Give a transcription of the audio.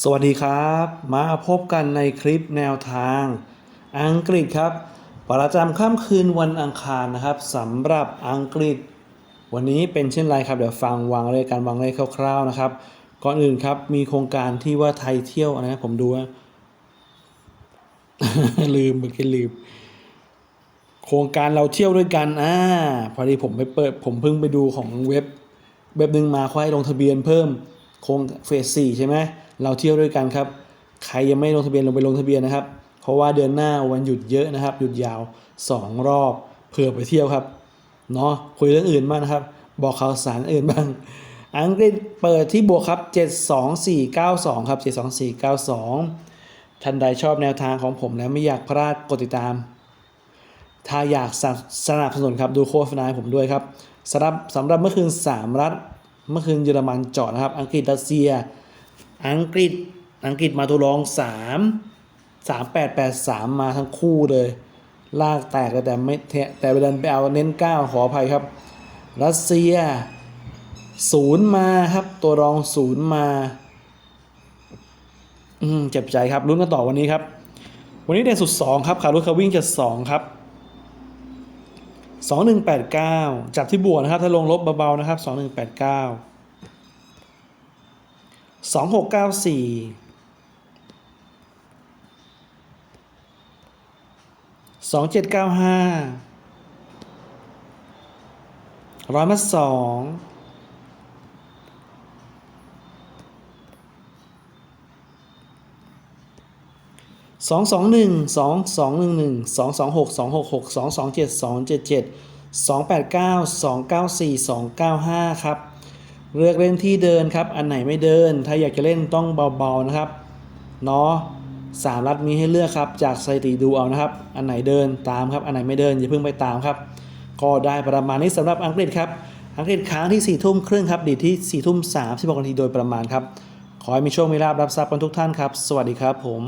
สวัสดีครับ มาพบกันในคลิปแนวทาง อังกฤษครับ ประจำค่ำคืนวันอังคารนะครับสำหรับอังกฤษ วันนี้เป็นเช่นไรครับ เดี๋ยวฟังวางเลขการวางเลขคร่าวๆนะครับ ก่อนอื่นครับมีโครงการที่ว่าไทยเที่ยวนะผมดูว่าลืมเมื่อกี้ลืม โครงการเราเที่ยวด้วยกันอ่าพอดีผมไปเปิด ผมเพิ่งไปดูของเว็บ เว็บหนึ่งมาเขาให้ลงทะเบียนเพิ่มโครงเฟสสี่ใช่ไหมเราเที่ยวด้วยกันครับ ใครยังไม่ลงทะเบียนลงไปลงทะเบียนนะครับ เพราะว่าเดือนหน้าวันหยุดเยอะนะครับ หยุดยาว 2 รอบเผื่อไปเที่ยวครับเนาะคุยเรื่องอื่นบ้างนะครับ บอกข่าวสารอื่นบ้าง อังกฤษเปิดที่บวกครับ 72492 ครับ 72492 ท่านใดชอบแนวทางของผมและไม่อยากพลาดกดติดตาม ถ้าอยากสนับสนับสนุนครับดูโฆษณาผมด้วยครับสำหรับสำหรับเมื่อคืน 3 รัฐ เมื่อคืนเยอรมันเจาะนะครับ อังกฤษรัสเซีย อังกฤษอังกฤษมาตัวรอง3 3 8 8 3มาทั้งคู่เลย ลากแตกแต่ไม่แทะแต่เดินไปเอาเน้น9ขออภัยครับ รัสเซียศูนย์มาครับ ตัวรองศูนย์มา อืมเจ็บใจครับลุ้นกันต่อวันนี้ครับ วันนี้เด่นสุด2ครับขารุคาวิ่งจะ2ครับ2189จับที่บวกนะครับ ถ้าลงลบเบาๆนะครับ 2189 2694 2795ร้อยมาสองสองสองหนึ่งสองสองหนึ่งหนึ่งสองสองหกสองหกหกสองสองเจ็ดสองเจ็ดเจ็ดสองแปดเก้าสองเก้าสี่สองเก้าห้าครับ เลือกเล่นที่เดินครับ อันไหนไม่เดิน ถ้าอยากจะเล่นต้องเบาๆนะครับ เนาะสามรัฐมีให้เลือกครับ จากสถิติดูเอานะครับ อันไหนเดินตามครับ อันไหนไม่เดินอย่าเพิ่งไปตามครับ ก็ได้ประมาณนี้สำหรับอังกฤษครับ อังกฤษค้างที่4ี่ทุ่มครึ่งครับ ดีที่4ี่ทุ่มสามสิบนาทีโดยประมาณครับ ขอให้มีโชคมีลาบรับทรัพย์กันทุกท่านครับ สวัสดีครับผม